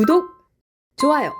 구독, 좋아요.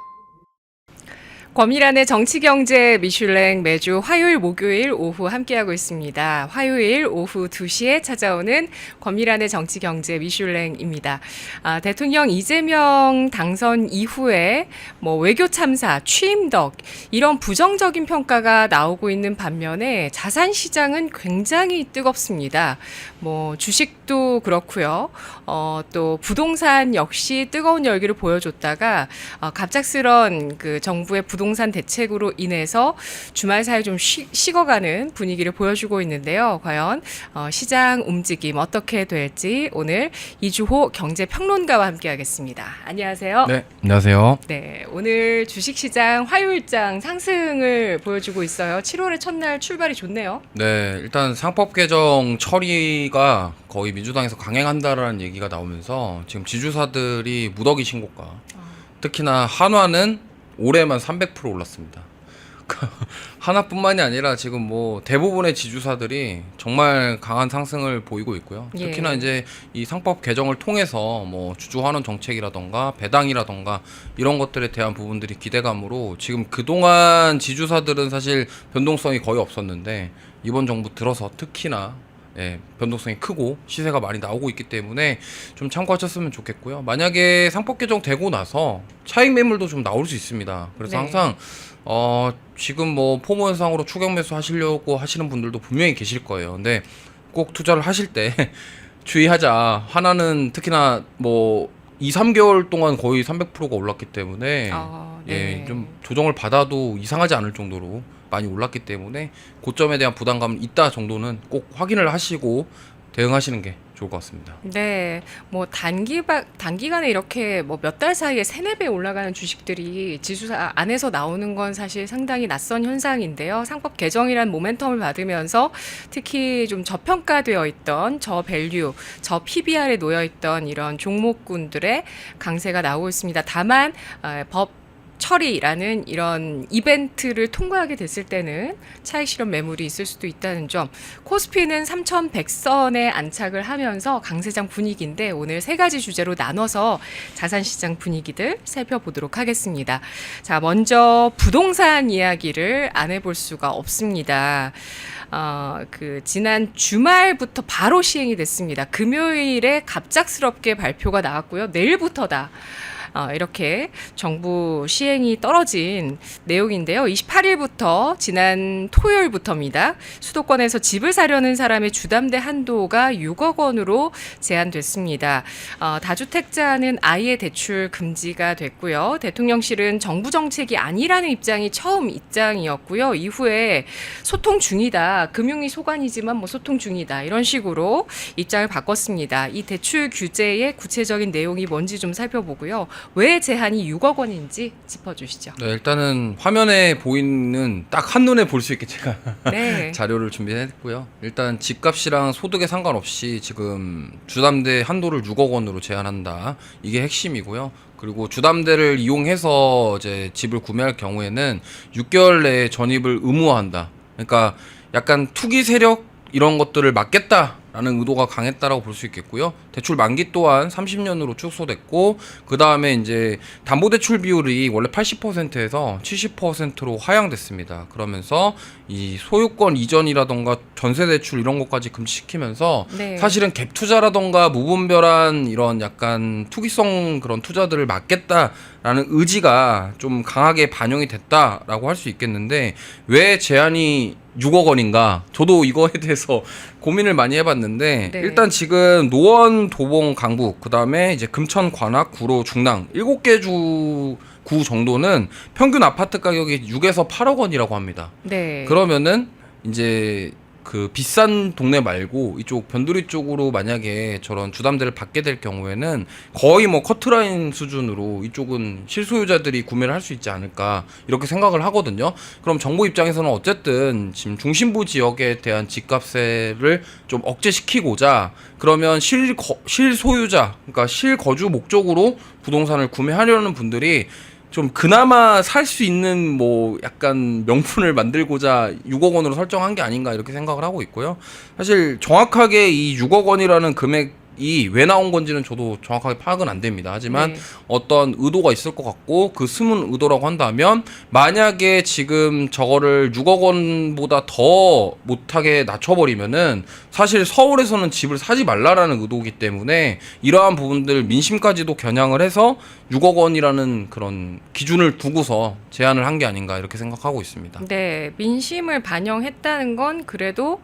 권미란의 정치경제 미슐랭 매주 화요일, 목요일 오후 함께하고 있습니다. 화요일 오후 2시에 찾아오는 권미란의 정치경제 미슐랭입니다. 아, 대통령 이재명 당선 이후에 뭐 외교 참사, 취임덕 이런 부정적인 평가가 나오고 있는 반면에 자산 시장은 굉장히 뜨겁습니다. 뭐 주식도 그렇고요. 어, 또 부동산 역시 뜨거운 열기를 보여줬다가 어, 갑작스런 그 정부의 부동산 대책으로 인해서 주말 사이 좀 쉬, 식어가는 분위기를 보여주고 있는데요. 과연 어, 시장 움직임 어떻게 될지 오늘 이주호 경제평론가와 함께하겠습니다. 안녕하세요. 네, 안녕하세요. 네, 오늘 주식시장 화요일장 상승을 보여주고 있어요. 7월의 첫날 출발이 좋네요. 네, 일단 상법 개정 처리가 거의 민주당에서 강행한다라는 얘기가 나오면서 지금 지주사들이 무더기 신고가. 특히나 한화는 올해만 300% 올랐습니다. 하나뿐만이 아니라 지금 뭐 대부분의 지주사들이 정말 강한 상승을 보이고 있고요. 예. 특히나 이제 이 상법 개정을 통해서 뭐 주주 환원 정책이라던가 배당이라던가 이런 것들에 대한 부분들이 기대감으로 지금 그동안 지주사들은 사실 변동성이 거의 없었는데 이번 정부 들어서 특히나 예, 변동성이 크고 시세가 많이 나오고 있기 때문에 좀 참고하셨으면 좋겠고요. 만약에 상법 개정 되고 나서 차익 매물도 좀 나올 수 있습니다. 그래서 네. 항상 어 지금 뭐 포모현상으로 추격 매수 하시려고 하시는 분들도 분명히 계실 거예요. 근데 꼭 투자를 하실 때 주의하자. 하나는 특히나 뭐 2, 3개월 동안 거의 300%가 올랐기 때문에 아, 네. 예, 좀 조정을 받아도 이상하지 않을 정도로 많이 올랐기 때문에 고점에 대한 부담감은 있다 정도는 꼭 확인을 하시고 대응하시는 게 좋을 것 같습니다. 네, 뭐 단기 단기간에 이렇게 뭐 몇 달 사이에 세네 배 올라가는 주식들이 지수사 안에서 나오는 건 사실 상당히 낯선 현상인데요. 상법 개정이란 모멘텀을 받으면서 특히 좀 저평가되어 있던 저 밸류, 저 PBR에 놓여 있던 이런 종목군들의 강세가 나오고 있습니다. 다만 어, 법 처리라는 이런 이벤트를 통과하게 됐을 때는 차익 실현 매물이 있을 수도 있다는 점. 코스피는 3,100선에 안착을 하면서 강세장 분위기인데 오늘 세 가지 주제로 나눠서 자산 시장 분위기들 살펴보도록 하겠습니다. 자, 먼저 부동산 이야기를 안 해볼 수가 없습니다. 어, 그 지난 주말부터 바로 시행이 됐습니다. 금요일에 갑작스럽게 발표가 나왔고요. 내일부터다. 어, 이렇게 정부 시행이 떨어진 내용인데요. 28일부터 지난 토요일부터입니다. 수도권에서 집을 사려는 사람의 주담대 한도가 6억 원으로 제한됐습니다. 어, 다주택자는 아예 대출 금지가 됐고요. 대통령실은 정부 정책이 아니라는 입장이 처음 입장이었고요. 이후에 소통 중이다. 금융위 소관이지만 뭐 소통 중이다. 이런 식으로 입장을 바꿨습니다. 이 대출 규제의 구체적인 내용이 뭔지 좀 살펴보고요. 왜 제한이 6억 원인지 짚어주시죠. 네, 일단은 화면에 보이는 딱 한눈에 볼 수 있게 제가 네. 자료를 준비했고요. 일단 집값이랑 소득에 상관없이 지금 주담대 한도를 6억 원으로 제한한다. 이게 핵심이고요. 그리고 주담대를 이용해서 이제 집을 구매할 경우에는 6개월 내에 전입을 의무화한다. 그러니까 약간 투기 세력 이런 것들을 막겠다 라는 의도가 강했다라고 볼 수 있겠고요. 대출 만기 또한 30년으로 축소됐고 그 다음에 이제 담보 대출 비율이 원래 80%에서 70%로 하향됐습니다. 그러면서 이 소유권 이전이라던가 전세 대출 이런 것까지 금지시키면서 네. 사실은 갭 투자라던가 무분별한 이런 약간 투기성 그런 투자들을 막겠다라는 의지가 좀 강하게 반영이 됐다라고 할 수 있겠는데 왜 제한이 6억 원인가? 저도 이거에 대해서 고민을 많이 해봤는데 네. 일단 지금 노원, 도봉, 강북 그다음에 이제 금천, 관악, 구로, 중랑 7개 주 구 정도는 평균 아파트 가격이 6에서 8억 원이라고 합니다. 네. 그러면은 이제 그 비싼 동네 말고 이쪽 변두리 쪽으로 만약에 저런 주담대를 받게 될 경우에는 거의 뭐 커트라인 수준으로 이쪽은 실소유자들이 구매를 할 수 있지 않을까 이렇게 생각을 하거든요. 그럼 정부 입장에서는 어쨌든 지금 중심부 지역에 대한 집값세를 좀 억제시키고자 그러면 실 실소유자 그러니까 실거주 목적으로 부동산을 구매하려는 분들이 좀 그나마 살 수 있는 뭐 약간 명분을 만들고자 6억 원으로 설정한 게 아닌가 이렇게 생각을 하고 있고요. 사실 정확하게 이 6억 원이라는 금액 이 왜 나온 건지는 저도 정확하게 파악은 안 됩니다. 하지만 네. 어떤 의도가 있을 것 같고 그 스문 의도라고 한다면 만약에 지금 저거를 6억 원보다 더 못하게 낮춰버리면은 사실 서울에서는 집을 사지 말라라는 의도이기 때문에 이러한 부분들 민심까지도 겨냥을 해서 6억 원이라는 그런 기준을 두고서 제한을 한 게 아닌가 이렇게 생각하고 있습니다. 네, 민심을 반영했다는 건 그래도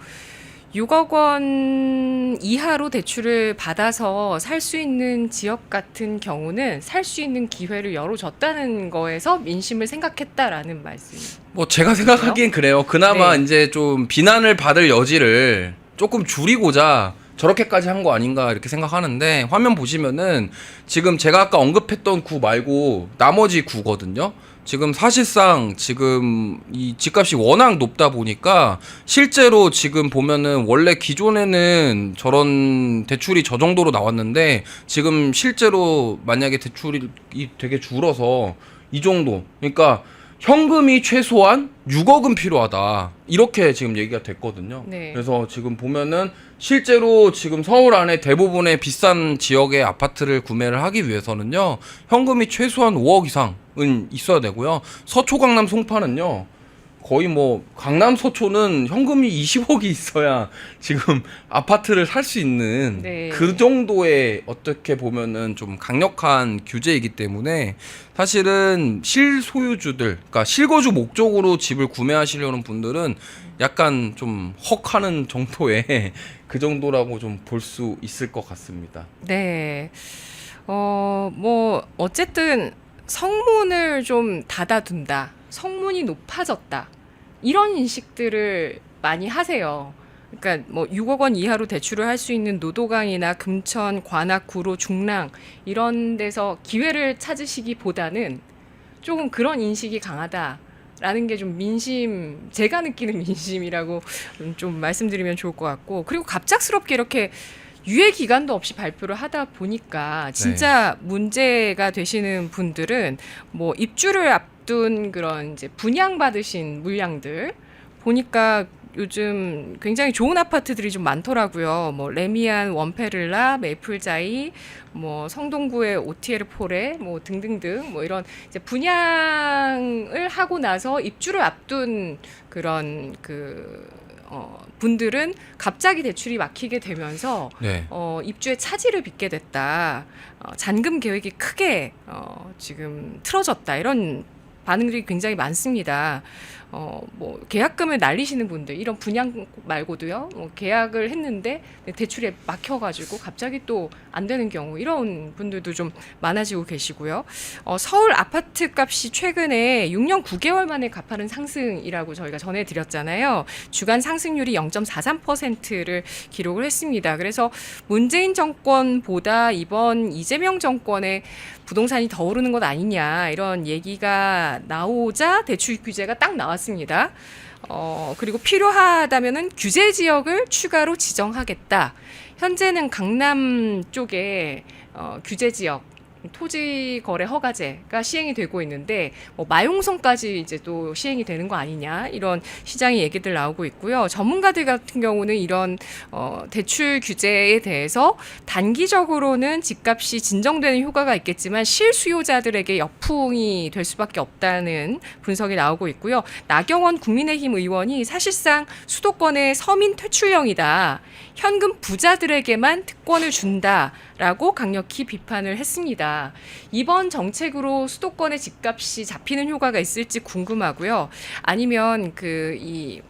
6억 원 이하로 대출을 받아서 살 수 있는 지역 같은 경우는 살 수 있는 기회를 열어줬다는 거에서 민심을 생각했다라는 말씀. 뭐 제가 생각하기엔 그래요. 그나마 네. 이제 좀 비난을 받을 여지를 조금 줄이고자 저렇게까지 한 거 아닌가 이렇게 생각하는데 화면 보시면은 지금 제가 아까 언급했던 구 말고 나머지 구거든요. 지금 사실상 지금 이 집값이 워낙 높다 보니까 실제로 지금 보면은 원래 기존에는 저런 대출이 저 정도로 나왔는데 지금 실제로 만약에 대출이 되게 줄어서 이 정도 그러니까 현금이 최소한 6억은 필요하다. 이렇게 지금 얘기가 됐거든요. 네. 그래서 지금 보면은 실제로 지금 서울 안에 대부분의 비싼 지역의 아파트를 구매를 하기 위해서는요. 현금이 최소한 5억 이상은 있어야 되고요. 서초 강남 송파는요. 거의 뭐 강남 서초는 현금이 20억이 있어야 지금 아파트를 살 수 있는 네. 그 정도의 어떻게 보면은 좀 강력한 규제이기 때문에 사실은 실소유주들, 그러니까 실거주 목적으로 집을 구매하시려는 분들은 약간 좀 헉하는 정도의 그 정도라고 좀 볼 수 있을 것 같습니다. 네. 어, 뭐, 어쨌든 성문을 좀 닫아둔다. 성문이 높아졌다. 이런 인식들을 많이 하세요. 그러니까 뭐 6억 원 이하로 대출을 할 수 있는 노도강이나 금천, 관악, 구로, 중랑 이런 데서 기회를 찾으시기보다는 조금 그런 인식이 강하다라는 게 좀 민심 제가 느끼는 민심이라고 좀 말씀드리면 좋을 것 같고 그리고 갑작스럽게 이렇게 유예 기간도 없이 발표를 하다 보니까 진짜 문제가 되시는 분들은 뭐 입주를 앞 둔 그런 이제 분양 받으신 물량들 보니까 요즘 굉장히 좋은 아파트들이 좀 많더라고요. 뭐 레미안 원페를라, 메이플자이, 뭐 성동구의 오티에르 포레, 뭐 등등등 뭐 이런 이제 분양을 하고 나서 입주를 앞둔 그런 그 어, 분들은 갑자기 대출이 막히게 되면서 네. 어, 입주에 차질을 빚게 됐다. 어, 잔금 계획이 크게 어, 지금 틀어졌다. 이런 반응들이 굉장히 많습니다. 어, 뭐 계약금을 날리시는 분들 이런 분양 말고도요. 뭐 계약을 했는데 대출에 막혀가지고 갑자기 또 안 되는 경우 이런 분들도 좀 많아지고 계시고요. 어, 서울 아파트 값이 최근에 6년 9개월 만에 가파른 상승이라고 저희가 전해드렸잖아요. 주간 상승률이 0.43%를 기록을 했습니다. 그래서 문재인 정권보다 이번 이재명 정권의 부동산이 더 오르는 것 아니냐 이런 얘기가 나오자 대출 규제가 딱 나왔습니다. 어, 그리고 필요하다면은 규제 지역을 추가로 지정하겠다. 현재는 강남 쪽에 어, 규제 지역 토지 거래 허가제가 시행이 되고 있는데 뭐 마용성까지 이제 또 시행이 되는 거 아니냐 이런 시장의 얘기들 나오고 있고요. 전문가들 같은 경우는 이런 어, 대출 규제에 대해서 단기적으로는 집값이 진정되는 효과가 있겠지만 실수요자들에게 역풍이 될 수밖에 없다는 분석이 나오고 있고요. 나경원 국민의힘 의원이 사실상 수도권의 서민 퇴출령이다. 현금 부자들에게만 특권을 준다 라고 강력히 비판을 했습니다. 이번 정책으로 수도권의 집값이 잡히는 효과가 있을지 궁금하고요. 아니면 그 이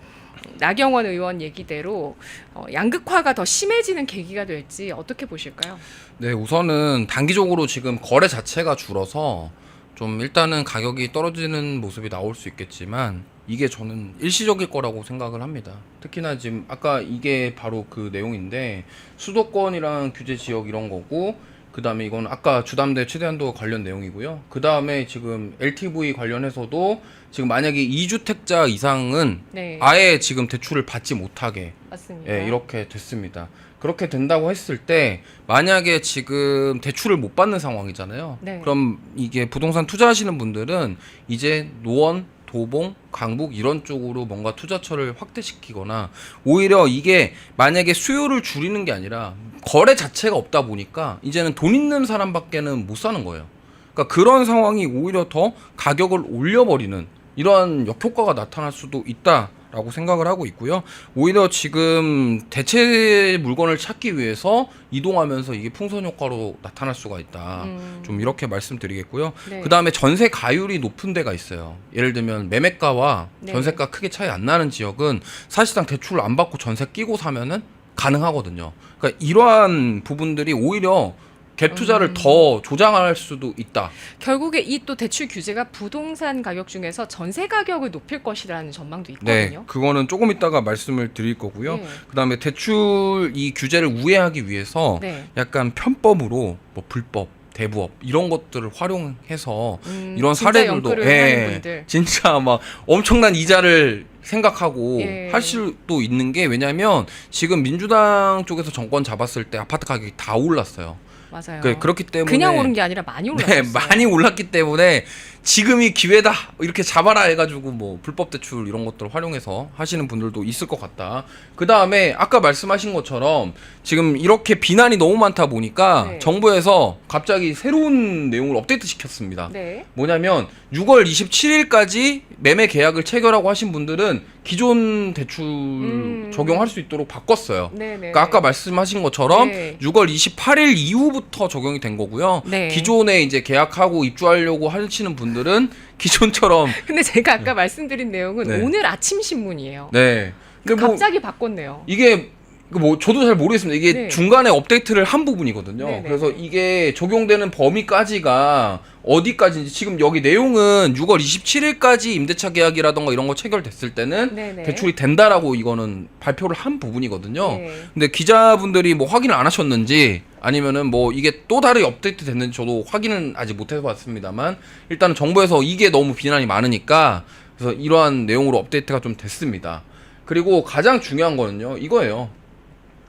나경원 의원 얘기대로 어, 양극화가 더 심해지는 계기가 될지 어떻게 보실까요? 네, 우선은 단기적으로 지금 거래 자체가 줄어서 좀 일단은 가격이 떨어지는 모습이 나올 수 있겠지만 이게 저는 일시적일 거라고 생각을 합니다. 특히나 지금 아까 이게 바로 그 내용인데 수도권이랑 규제 지역 이런 거고 그 다음에 이건 아까 주담대 최대한도 관련 내용이고요. 그 다음에 지금 LTV 관련해서도 지금 만약에 2주택자 이상은 네, 아예 지금 대출을 받지 못하게 맞습니다. 예, 이렇게 됐습니다. 그렇게 된다고 했을 때 만약에 지금 대출을 못 받는 상황이잖아요. 네. 그럼 이게 부동산 투자하시는 분들은 이제 노원 도봉, 강북 이런 쪽으로 뭔가 투자처를 확대시키거나 오히려 이게 만약에 수요를 줄이는 게 아니라 거래 자체가 없다 보니까 이제는 돈 있는 사람밖에는 못 사는 거예요. 그러니까 그런 상황이 오히려 더 가격을 올려버리는 이러한 역효과가 나타날 수도 있다 라고 생각을 하고 있고요. 오히려 지금 대체 물건을 찾기 위해서 이동하면서 이게 풍선 효과로 나타날 수가 있다. 음. 좀 이렇게 말씀드리겠고요. 네. 그 다음에 전세 가율이 높은 데가 있어요. 예를 들면 매매가와 네. 전세가 크게 차이 안 나는 지역은 사실상 대출을 안 받고 전세 끼고 사면은 가능하거든요. 그러니까 이러한 부분들이 오히려 갭 투자를 음. 더 조장할 수도 있다. 결국에 이 또 대출 규제가 부동산 가격 중에서 전세 가격을 높일 것이라는 전망도 네, 있거든요. 그거는 조금 이따가 말씀을 드릴 거고요. 네. 그다음에 대출 이 규제를 우회하기 위해서 네. 약간 편법으로 뭐 불법, 대부업 이런 것들을 활용해서 음, 이런 진짜 사례들도 연끌을 예, 하는 분들. 진짜 막 엄청난 이자를 생각하고 예. 할 수도 있는 게 왜냐면 지금 민주당 쪽에서 정권 잡았을 때 아파트 가격이 다 올랐어요. 맞아요. 그, 그렇기 때문에 그냥 오른 게 아니라 많이 올랐어요. 네, 많이 올랐기 때문에 지금이 기회다 이렇게 잡아라 해가지고 뭐 불법 대출 이런 것들을 활용해서 하시는 분들도 있을 것 같다. 그 다음에 아까 말씀하신 것처럼 지금 이렇게 비난이 너무 많다 보니까 네. 정부에서 갑자기 새로운 내용을 업데이트 시켰습니다. 네. 뭐냐면 6월 27일까지 매매 계약을 체결하고 하신 분들은 기존 대출 음. 적용할 수 있도록 바꿨어요. 네, 네. 그러니까 아까 말씀하신 것처럼 네. 6월 28일 이후부터 적용이 된 거고요. 네. 기존에 이제 계약하고 입주하려고 하시는 분들 은 기존처럼 근데 제가 아까 말씀드린 내용은 네. 오늘 아침 신문이에요. 네. 근데 뭐 갑자기 바꿨네요. 이게 그 뭐 저도 잘 모르겠습니다. 이게 네. 중간에 업데이트를 한 부분이거든요. 네, 네, 그래서 네. 이게 적용되는 범위까지가 어디까지인지 지금 여기 내용은 6월 27일까지 임대차 계약이라던가 이런 거 체결됐을 때는 네, 네. 대출이 된다라고 이거는 발표를 한 부분이거든요. 네. 근데 기자분들이 뭐 확인을 안 하셨는지 아니면은 뭐 이게 또 다르게 업데이트 됐는지 저도 확인은 아직 못 해봤습니다만 일단은 정부에서 이게 너무 비난이 많으니까 그래서 이러한 내용으로 업데이트가 좀 됐습니다. 그리고 가장 중요한 거는요 이거예요.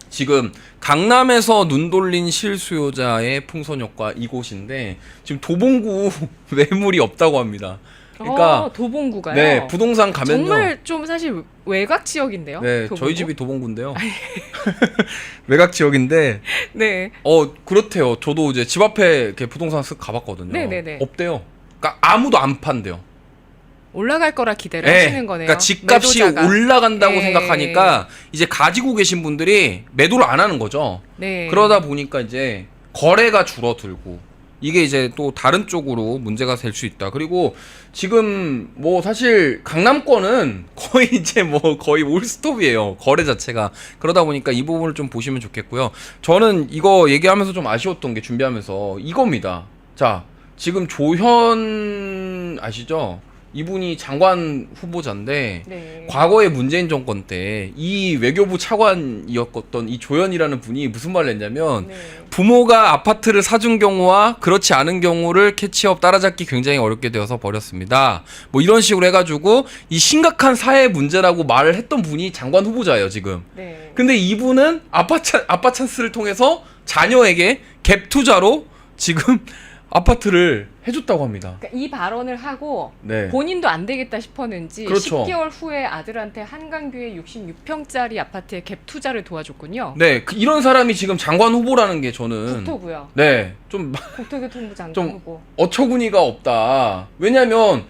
지금 강남에서 눈 돌린 실수요자의 풍선 효과 이곳인데 지금 도봉구 매물이 없다고 합니다. 그러니까 어, 도봉구가요. 네 부동산 가면요. 정말 좀 사실 외곽 지역인데요. 네, 도봉구? 저희 집이 도봉구인데요. 외곽 지역인데, 네. 어 그렇대요. 저도 이제 집 앞에 이렇게 부동산 쓱 가봤거든요. 네네네. 없대요. 그러니까 아무도 안 판대요. 올라갈 거라 기대를 네, 하시는 거네요. 그러니까 집값이 매도자가. 올라간다고 네. 생각하니까 이제 가지고 계신 분들이 매도를 안 하는 거죠. 네. 그러다 보니까 이제 거래가 줄어들고 이게 이제 또 다른 쪽으로 문제가 될 수 있다. 그리고 지금 뭐 사실 강남권은 거의 이제 뭐 거의 올스톱이에요. 거래 자체가. 그러다 보니까 이 부분을 좀 보시면 좋겠고요. 저는 이거 얘기하면서 좀 아쉬웠던 게 준비하면서 이겁니다. 자, 지금 조현 아시죠? 이분이 장관 후보자인데 네. 과거에 문재인 정권 때 이 외교부 차관이었던 이 조연이라는 분이 무슨 말을 했냐면 네. 부모가 아파트를 사준 경우와 그렇지 않은 경우를 캐치업 따라잡기 굉장히 어렵게 되어서 버렸습니다. 뭐 이런 식으로 해가지고 이 심각한 사회 문제라고 말을 했던 분이 장관 후보자예요 지금. 네. 근데 이분은 아빠 찬 아빠 찬스를 통해서 자녀에게 갭 투자로 지금 아파트를 해줬다고 합니다. 그러니까 이 발언을 하고 네. 본인도 안 되겠다 싶었는지 그렇죠. 10개월 후에 아들한테 한강뷰의 66평짜리 아파트에 갭 투자를 도와줬군요. 네, 그 이런 사람이 지금 장관 후보라는 게 저는 국토고요. 네, 좀 국토교통부 장관 좀 후보. 어처구니가 없다. 왜냐면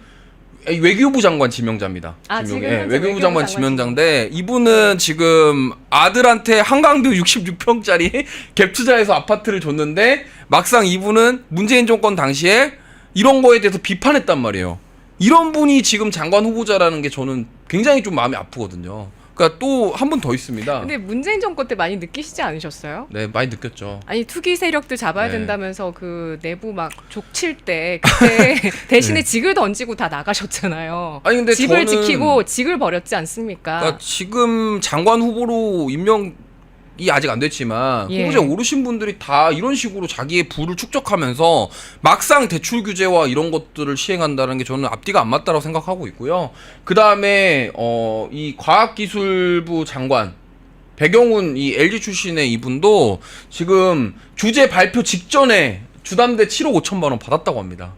외교부 장관 지명자입니다. 아. 지금 예, 현재 외교부 외교부 장관 장관 지명자인데 이분은 지금 아들한테 한강뷰 66평짜리 갭 투자해서 아파트를 줬는데 막상 이분은 문재인 정권 당시에 이런 거에 대해서 비판했단 말이에요. 이런 분이 지금 장관 후보자라는 게 저는 굉장히 좀 마음이 아프거든요. 그러니까 또 한 분 더 있습니다. 근데 문재인 정권 때 많이 느끼시지 않으셨어요? 네, 많이 느꼈죠. 아니 투기 세력들 잡아야 네. 된다면서 그 내부 막 족칠 때 그때 대신에 네. 직을 던지고 다 나가셨잖아요. 아니 근데 집을 저는 지키고 직을 버렸지 않습니까? 그러니까 지금 장관 후보로 임명 이 아직 안 됐지만 예. 후보자에 오르신 분들이 다 이런 식으로 자기의 부를 축적하면서 막상 대출 규제와 이런 것들을 시행한다는 게 저는 앞뒤가 안 맞다고 생각하고 있고요. 그 다음에 어, 이 과학기술부 장관 배경훈 이 LG 출신의 이분도 지금 규제 발표 직전에 주담대 7억 5천만 원 받았다고 합니다.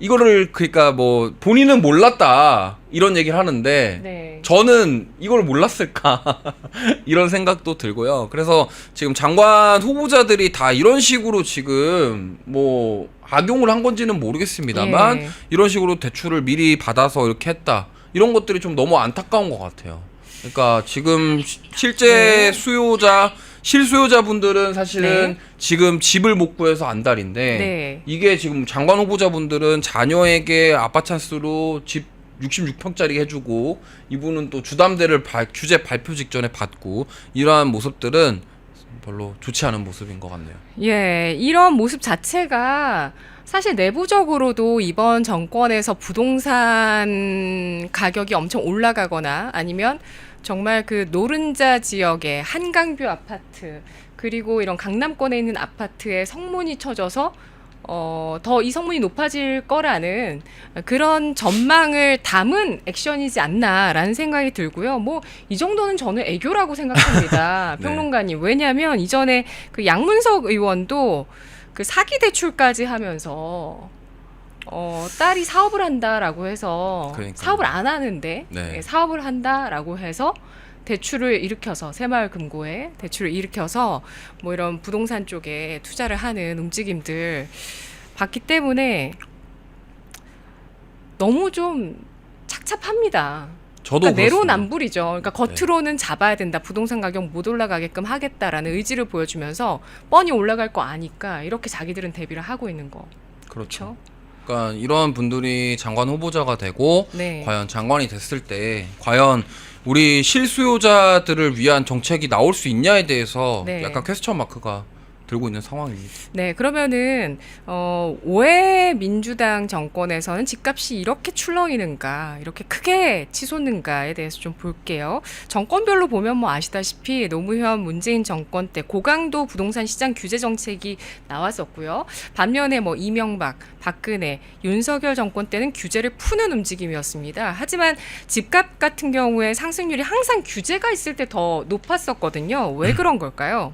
이거를 그러니까 뭐 본인은 몰랐다 이런 얘기를 하는데 네. 저는 이걸 몰랐을까 이런 생각도 들고요. 그래서 지금 장관 후보자들이 다 이런 식으로 지금 뭐 악용을 한 건지는 모르겠습니다만 예. 이런 식으로 대출을 미리 받아서 이렇게 했다 이런 것들이 좀 너무 안타까운 것 같아요. 그러니까 지금 시- 실제 네. 수요자 실수요자분들은 사실은 네. 지금 집을 못 구해서 안달인데 네. 이게 지금 장관 후보자분들은 자녀에게 아빠 찬스로 집 66평짜리 해주고 이분은 또 주담대를 발- 규제 발표 직전에 받고 이러한 모습들은 별로 좋지 않은 모습인 것 같네요. 예, 이런 모습 자체가 사실 내부적으로도 이번 정권에서 부동산 가격이 엄청 올라가거나 아니면 정말 그 노른자 지역의 한강뷰 아파트 그리고 이런 강남권에 있는 아파트에 성문이 쳐져서 어, 더 이 성문이 높아질 거라는 그런 전망을 담은 액션이지 않나라는 생각이 들고요. 뭐 이 정도는 저는 애교라고 생각합니다. 네. 평론가님. 왜냐하면 이전에 그 양문석 의원도 그 사기 대출까지 하면서 어, 딸이 사업을 한다라고 해서 그러니까요. 사업을 안 하는데 네. 예, 사업을 한다라고 해서 대출을 일으켜서 새마을금고에 대출을 일으켜서 뭐 이런 부동산 쪽에 투자를 하는 움직임들 봤기 때문에 너무 좀 착잡합니다. 저도 그러니까 그렇습니다. 내로남불이죠. 그러니까 겉으로는 잡아야 된다. 부동산 가격 못 올라가게끔 하겠다라는 의지를 보여주면서 뻔히 올라갈 거 아니까 이렇게 자기들은 대비를 하고 있는 거. 그렇죠. 그러니까 이런 분들이 장관 후보자가 되고 네. 과연 장관이 됐을 때 과연 우리 실수요자들을 위한 정책이 나올 수 있냐에 대해서 네. 약간 퀘스천 마크가 들고 있는 상황입니다. 네, 그러면은 어, 왜 민주당 정권에서는 집값이 이렇게 출렁이는가, 이렇게 크게 치솟는가에 대해서 좀 볼게요. 정권별로 보면 뭐 아시다시피 노무현 문재인 정권 때 고강도 부동산 시장 규제 정책이 나왔었고요. 반면에 뭐 이명박, 박근혜, 윤석열 정권 때는 규제를 푸는 움직임이었습니다. 하지만 집값 같은 경우에 상승률이 항상 규제가 있을 때 더 높았었거든요. 왜 그런 걸까요?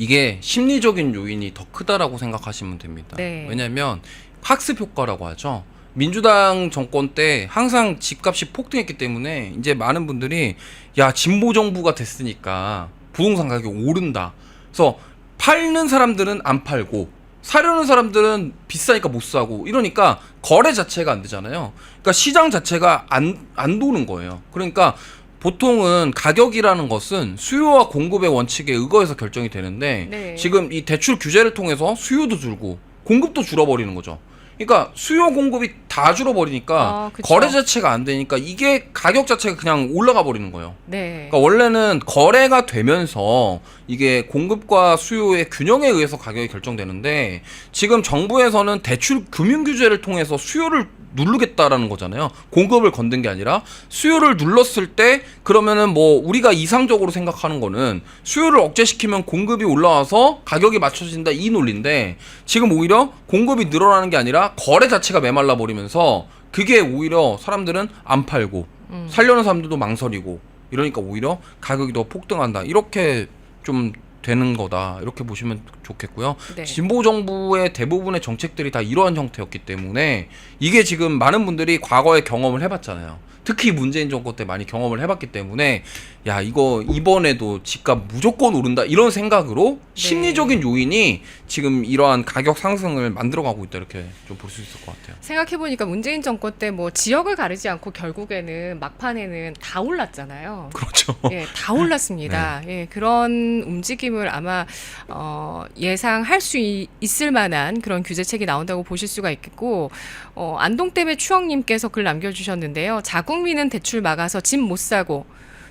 이게 심리적인 요인이 더 크다라고 생각하시면 됩니다. 네. 왜냐하면 학습 효과라고 하죠. 민주당 정권 때 항상 집값이 폭등했기 때문에 이제 많은 분들이 야 진보 정부가 됐으니까 부동산 가격이 오른다. 그래서 팔는 사람들은 안 팔고 사려는 사람들은 비싸니까 못 사고 이러니까 거래 자체가 안 되잖아요. 그러니까 시장 자체가 안 안 도는 거예요. 그러니까 보통은 가격이라는 것은 수요와 공급의 원칙에 의거해서 결정이 되는데 네. 지금 이 대출 규제를 통해서 수요도 줄고 공급도 줄어버리는 거죠. 그러니까 수요 공급이 다 줄어버리니까 아. 거래 자체가 안 되니까 이게 가격 자체가 그냥 올라가 버리는 거예요. 네. 그러니까 원래는 거래가 되면서 이게 공급과 수요의 균형에 의해서 가격이 결정되는데 지금 정부에서는 대출 금융 규제를 통해서 수요를 누르겠다라는 거잖아요. 공급을 건든 게 아니라 수요를 눌렀을 때 그러면은 뭐 우리가 이상적으로 생각하는 거는 수요를 억제시키면 공급이 올라와서 가격이 맞춰진다 이 논리인데 지금 오히려 공급이 늘어나는 게 아니라 거래 자체가 메말라 버리면서 그게 오히려 사람들은 안 팔고 음. 살려는 사람들도 망설이고 이러니까 오히려 가격이 더 폭등한다 이렇게 좀 되는 거다 이렇게 보시면 좋겠고요. 네. 진보 정부의 대부분의 정책들이 다 이러한 형태였기 때문에 이게 지금 많은 분들이 과거에 경험을 해봤잖아요. 특히 문재인 정권 때 많이 경험을 해봤기 때문에 야 이거 이번에도 집값 무조건 오른다 이런 생각으로 네. 심리적인 요인이 지금 이러한 가격 상승을 만들어가고 있다 이렇게 좀 볼 수 있을 것 같아요. 생각해 보니까 문재인 정권 때 뭐 지역을 가르지 않고 결국에는 막판에는 다 올랐잖아요. 그렇죠. 예, 다 올랐습니다. 예, 그런 움직임을 아마 어, 예상할 수 이- 있을 만한 그런 규제책이 나온다고 보실 수가 있겠고 어, 안동댐의 추억님께서 글 남겨주셨는데요. 자국 민은 대출 막아서 집 못 사고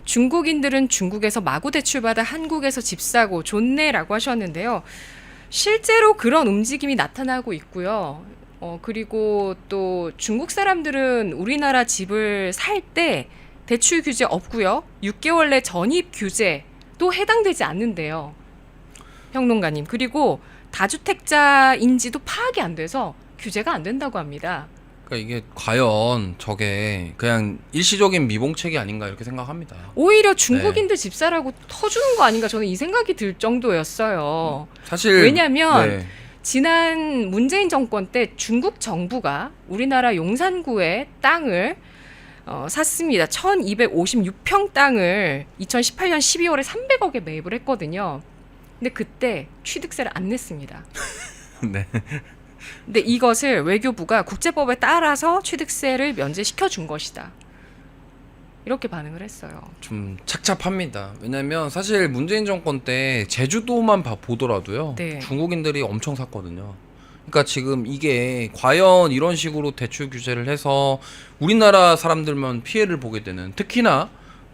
중국인들은 중국에서 마구 대출받아 한국에서 집 사고 좋네라고 하셨는데요. 실제로 그런 움직임이 나타나고 있고요. 어, 그리고 또 중국 사람들은 우리나라 집을 살 때 대출 규제 없고요. 6개월 내 전입 규제도 해당되지 않는데요. 평론가님. 그리고 다주택자인지도 파악이 안 돼서 규제가 안 된다고 합니다. 그러니까 이게 과연 저게 그냥 일시적인 미봉책이 아닌가 이렇게 생각합니다. 오히려 중국인들 집사라고 터주는 거 아닌가 저는 이 생각이 들 정도였어요. 사실 왜냐면 네. 지난 문재인 정권 때 중국 정부가 우리나라 용산구의 땅을 어, 샀습니다. 1256평 땅을 2018년 12월에 300억에 매입을 했거든요. 근데 그때 취득세를 안 냈습니다. 네. 근데 이것을 외교부가 국제법에 따라서 취득세를 면제시켜 준 것이다. 이렇게 반응을 했어요. 좀 착잡합니다. 왜냐면 사실 문재인 정권 때 제주도만 봐 보더라도요. 네. 중국인들이 엄청 샀거든요. 그러니까 지금 이게 과연 이런 식으로 대출 규제를 해서 우리나라 사람들만 피해를 보게 되는 특히나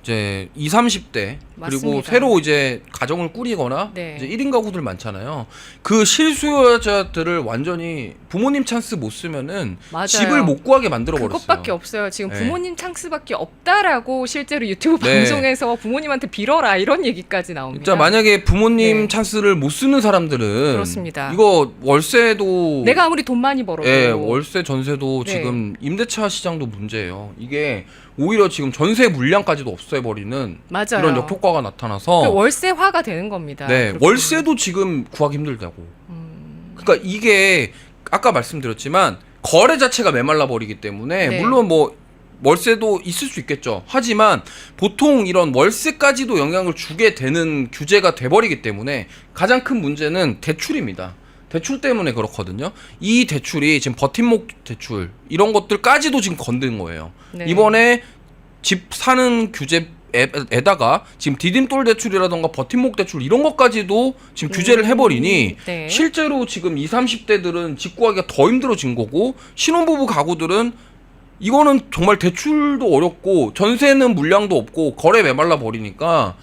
이제 20, 30대 그리고 맞습니다. 새로 이제 가정을 꾸리거나 네. 이제 1인 가구들 많잖아요. 그 실수요자들을 완전히 부모님 찬스 못 쓰면은 맞아요. 집을 못 구하게 만들어 버렸어요. 그것밖에 없어요. 지금 네. 부모님 찬스밖에 없다라고 실제로 유튜브 네. 방송에서 부모님한테 빌어라 이런 얘기까지 나옵니다. 진짜 만약에 부모님 네. 찬스를 못 쓰는 사람들은 그렇습니다. 이거 월세도 내가 아무리 돈 많이 벌어도 예, 월세 전세도 네. 지금 임대차 시장도 문제예요. 이게 오히려 지금 전세 물량까지도 없애버리는 맞아요. 이런 역효과가 나타나서 그 월세화가 되는 겁니다. 네, 그렇게 월세도 지금 구하기 힘들다고. 음, 그러니까 이게 아까 말씀드렸지만 거래 자체가 메말라 버리기 때문에 네. 물론 뭐 월세도 있을 수 있겠죠. 하지만 보통 이런 월세까지도 영향을 주게 되는 규제가 돼 버리기 때문에 가장 큰 문제는 대출입니다. 대출 때문에 그렇거든요. 이 대출이 지금 버팀목 대출 이런 것들까지도 지금 건든 거예요. 네. 이번에 집 사는 규제 에다가 지금 디딤돌 대출이라던가 버팀목 대출 이런 것까지도 지금 규제를 해버리니 네. 실제로 지금 20, 30대들은 집 구하기가 더 힘들어진 거고 신혼부부 가구들은 이거는 정말 대출도 어렵고 전세는 물량도 없고 거래 메말라 버리니까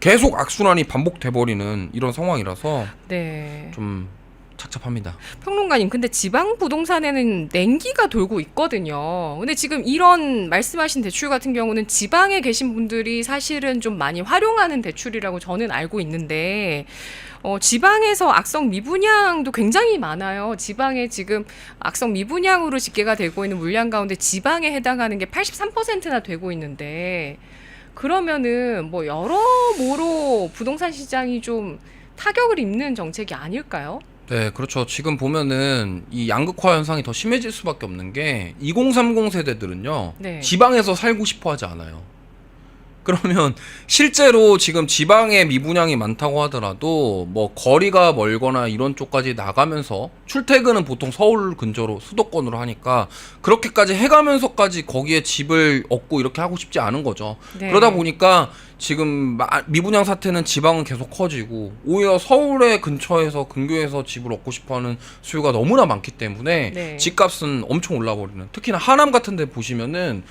계속 악순환이 반복돼 버리는 이런 상황이라서 네. 좀 착잡합니다. 평론가님, 근데 지방 부동산에는 냉기가 돌고 있거든요. 근데 지금 이런 말씀하신 대출 같은 경우는 지방에 계신 분들이 사실은 좀 많이 활용하는 대출이라고 저는 알고 있는데, 어, 지방에서 악성 미분양도 굉장히 많아요. 지방에 지금 악성 미분양으로 집계가 되고 있는 물량 가운데 지방에 해당하는 게 83%나 되고 있는데, 그러면은 뭐 여러모로 부동산 시장이 좀 타격을 입는 정책이 아닐까요? 네, 그렇죠. 지금 보면은 이 양극화 현상이 더 심해질 수밖에 없는 게 2030 세대들은요. 네. 지방에서 살고 싶어 하지 않아요. 그러면 실제로 지금 지방에 미분양이 많다고 하더라도 뭐 거리가 멀거나 이런 쪽까지 나가면서 출퇴근은 보통 서울 근처로 수도권으로 하니까 그렇게까지 해가면서까지 거기에 집을 얻고 이렇게 하고 싶지 않은 거죠. 네. 그러다 보니까 지금 마- 미분양 사태는 지방은 계속 커지고 오히려 서울의 근처에서 근교에서 집을 얻고 싶어하는 수요가 너무나 많기 때문에 네. 집값은 엄청 올라버리는 특히나 하남 같은 데 보시면은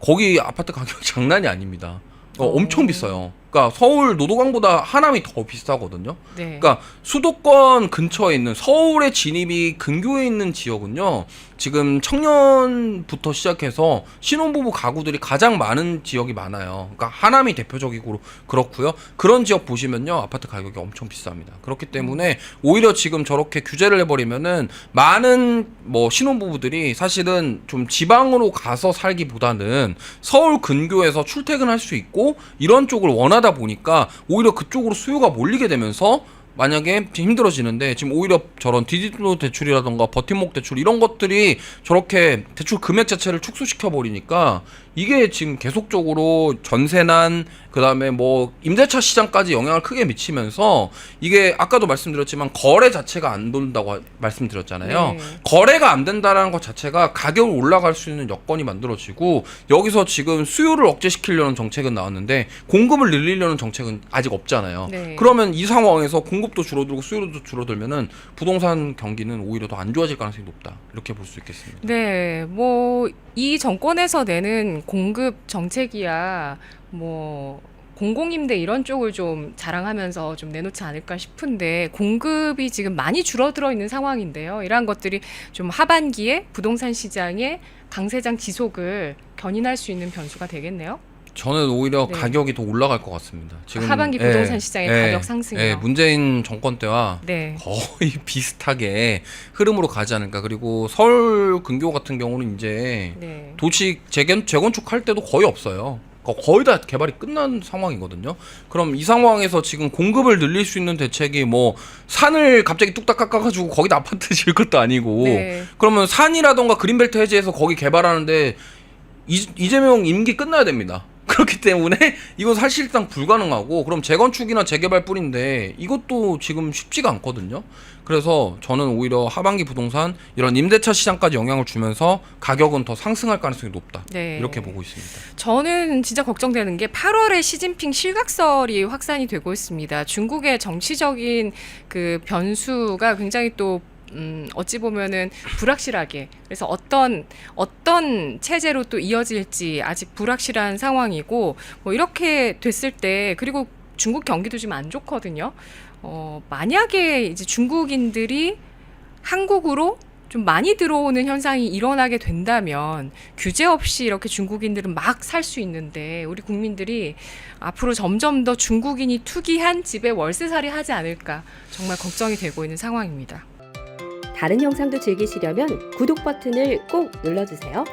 거기 아파트 가격 장난이 아닙니다. 어, 오. 엄청 비싸요. 그러니까 서울 노도강보다 하남이 더 비싸거든요. 네. 그러니까 수도권 근처에 있는 서울의 진입이 근교에 있는 지역은요. 지금 청년부터 시작해서 신혼부부 가구들이 가장 많은 지역이 많아요. 그러니까 하남이 대표적이고 그렇고요. 그런 지역 보시면요. 아파트 가격이 엄청 비쌉니다. 그렇기 때문에 오히려 지금 저렇게 규제를 해버리면은 많은 뭐 신혼부부들이 사실은 좀 지방으로 가서 살기보다는 서울 근교에서 출퇴근할 수 있고 이런 쪽을 원하 다 보니까 오히려 그쪽으로 수요가 몰리게 되면서 만약에 힘들어지는데 지금 오히려 저런 디지털 대출이라던가 버팀목 대출 이런 것들이 저렇게 대출 금액 자체를 축소시켜 버리니까 이게 지금 계속적으로 전세난 그다음에 뭐 임대차 시장까지 영향을 크게 미치면서 이게 아까도 말씀드렸지만 거래 자체가 안 돈다고 하- 말씀드렸잖아요. 네. 거래가 안 된다라는 것 자체가 가격을 올라갈 수 있는 여건이 만들어지고 여기서 지금 수요를 억제시키려는 정책은 나왔는데 공급을 늘리려는 정책은 아직 없잖아요. 네. 그러면 이 상황에서 공급도 줄어들고 수요도 줄어들면은 부동산 경기는 오히려 더 안 좋아질 가능성이 높다. 이렇게 볼 수 있겠습니다. 네, 뭐 이 정권에서 내는 공급 정책이야 뭐 공공임대 이런 쪽을 좀 자랑하면서 좀 내놓지 않을까 싶은데 공급이 지금 많이 줄어들어 있는 상황인데요. 이러한 것들이 좀 하반기에 부동산 시장의 강세장 지속을 견인할 수 있는 변수가 되겠네요. 저는 오히려 네. 가격이 더 올라갈 것 같습니다. 지금 하반기 예, 부동산 시장의 예, 가격 상승이요. 예, 문재인 정권 때와 네. 거의 비슷하게 흐름으로 가지 않을까. 그리고 서울 근교 같은 경우는 이제 네. 도시 재건 재건축할 때도 거의 없어요. 거의 다 개발이 끝난 상황이거든요. 그럼 이 상황에서 지금 공급을 늘릴 수 있는 대책이 뭐 산을 갑자기 뚝딱 깎아가지고 거기다 아파트 지을 것도 아니고 네. 그러면 산이라던가 그린벨트 해제해서 거기 개발하는데 이, 이재명 임기 끝나야 됩니다. 그렇기 때문에 이건 사실상 불가능하고 그럼 재건축이나 재개발 뿐인데 이것도 지금 쉽지가 않거든요. 그래서 저는 오히려 하반기 부동산 이런 임대차 시장까지 영향을 주면서 가격은 더 상승할 가능성이 높다. 네. 이렇게 보고 있습니다. 저는 진짜 걱정되는 게 8월에 시진핑 실각설이 확산이 되고 있습니다. 중국의 정치적인 그 변수가 굉장히 또 음, 어찌 보면은 불확실하게 그래서 어떤 어떤 체제로 또 이어질지 아직 불확실한 상황이고 뭐 이렇게 됐을 때 그리고 중국 경기도 지금 안 좋거든요. 어, 만약에 이제 중국인들이 한국으로 좀 많이 들어오는 현상이 일어나게 된다면 규제 없이 이렇게 중국인들은 막 살 수 있는데 우리 국민들이 앞으로 점점 더 중국인이 투기한 집에 월세살이 하지 않을까 정말 걱정이 되고 있는 상황입니다. 다른 영상도 즐기시려면 구독 버튼을 꼭 눌러주세요.